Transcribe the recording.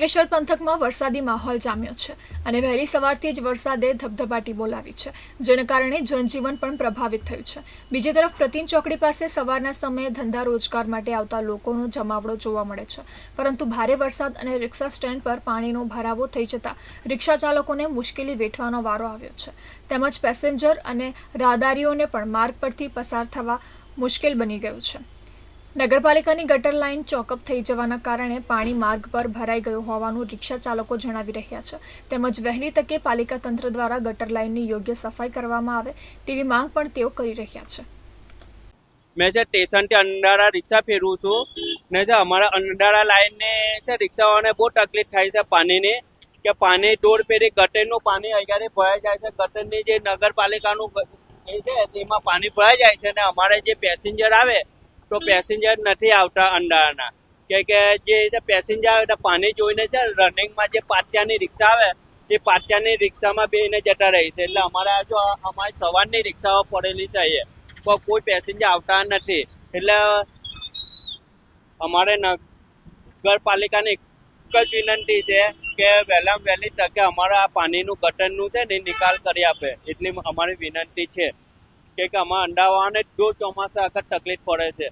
અંકલેશ્વર પંથકમાં વરસાદી માહોલ જામ્યો છે અને વહેલી સવારથી જ વરસાદે ધબધબાટી બોલાવી છે, જેને કારણે જનજીવન પણ પ્રભાવિત થયું છે. બીજી તરફ પ્રતિન ચોકડી પાસે સવારના સમયે ધંધા રોજગાર માટે આવતા લોકોનો જમાવડો જોવા મળે છે. પરંતુ ભારે વરસાદ અને રિક્ષા સ્ટેન્ડ પર પાણીનો ભરાવો થઈ જતા રિક્ષા ચાલકોને મુશ્કેલી વેઠવાનો વારો આવ્યો છે. તેમજ પેસેન્જર અને રાહદારીઓને પણ માર્ગ પરથી પસાર થવા મુશ્કેલ બની ગયું છે. નગરપાલિકાની ગટર લાઇન ચોકઅપ થઈ જવાના કારણે પાણી માર્ગ પર ભરાઈ ગયું હોવાનું રિક્ષા ચાલકો જણાવી રહ્યા છે. તેમજ વહેલી તકે પાલિકા તંત્ર દ્વારા ગટર લાઇનની યોગ્ય સફાઈ કરવામાં આવે તેવી માંગ પણ તેઓ કરી રહ્યા છે. મેં છે સ્ટેશનથી અંડારા રિક્ષા ફેરવું છું. ને છે અમારા અંડારા લાઈનને છે રિક્ષાવાળાને બહુ તકલીફ થાય છે પાણીની, કે પાણી દોડ પેરે ગટરનું પાણી અહીંયા ભરાઈ જાય છે. ગટરની જે નગરપાલિકાનું છે તેમાં પાણી ભરાઈ જાય છે અને અમારે જે પેસેન્જર આવે તો પેસેન્જર નથી આવતા અંડારાના કે કે જે પેસેન્જર આવે પાણી જોઈને છે રનિંગમાં જે પાટિયાની રિક્ષા આવે, એ પાટિયાની રિક્ષામાં બેને જતા રહી છે. એટલે અમારે જો અમારી સવારની રિક્ષાઓ પડેલી છે અહીંયા, પણ કોઈ પેસેન્જર આવતા નથી. એટલે અમારે નગરપાલિકાને એક જ વિનંતી છે કે વહેલામાં વહેલી તકે અમારા આ પાણીનું ગટરનું છે ને નિકાલ કરી આપે. એટલી અમારી વિનંતી છે. કે આમાં અંડાવાને જો ચોમાસા આખા તકલીફ પડે છે.